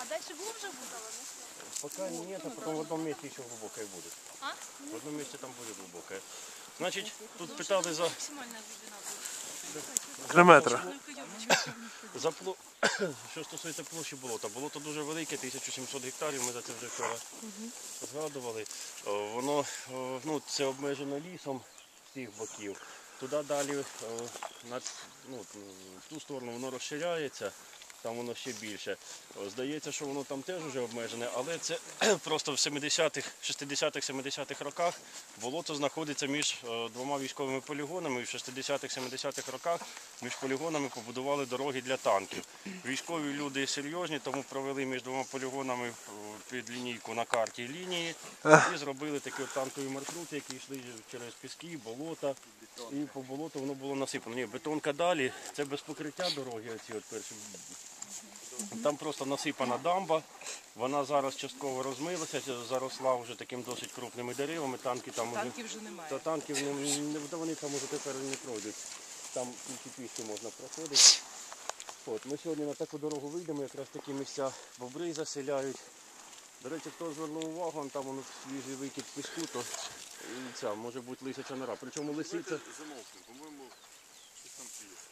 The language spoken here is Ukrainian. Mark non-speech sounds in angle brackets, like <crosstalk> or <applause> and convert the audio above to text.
А дальше глубже будет? Пока нет, а потом в одном месте еще глубокое будет. А? В одном месте там будет глубокое. Значить, тут питали за, Максимальная глубина будет. Три метри. за пло... <coughs> що стосується площі болота. Болото дуже велике, 1700 гектарів, ми за це вже вчора згадували. О, Воно о, ну, це обмежено лісом з всіх боків. Туди далі о, на ну, в ту сторону воно розширяється, там воно ще більше. Здається, що воно там теж вже обмежене, але це <clears throat> просто в 70-х, 60-х, 70-х роках болото знаходиться між е, двома військовими полігонами. І в 60-х, 70-х роках між полігонами побудували дороги для танків. Військові люди серйозні, тому провели між двома полігонами під лінійку на карті лінії і зробили такі танкові маршрути, які йшли через піски, болота. І по болоту воно було насипано. Ні, бетонка далі, це без покриття дороги, оці от перші. Там просто насипана дамба, вона зараз частково розмилася, заросла вже таким досить крупними деревами, танки там уже. Танків вже немає. Та танків не, не та вони там уже тепер не пройдуть. Там тільки пішки можна проходити. От, ми сьогодні на таку дорогу вийдемо, якраз такі місця бобри заселяють. До речі, хто звернув увагу, там воно свіжий викид піску, то і ця може бути лисяча нора. Причому лисиця. По-моєму,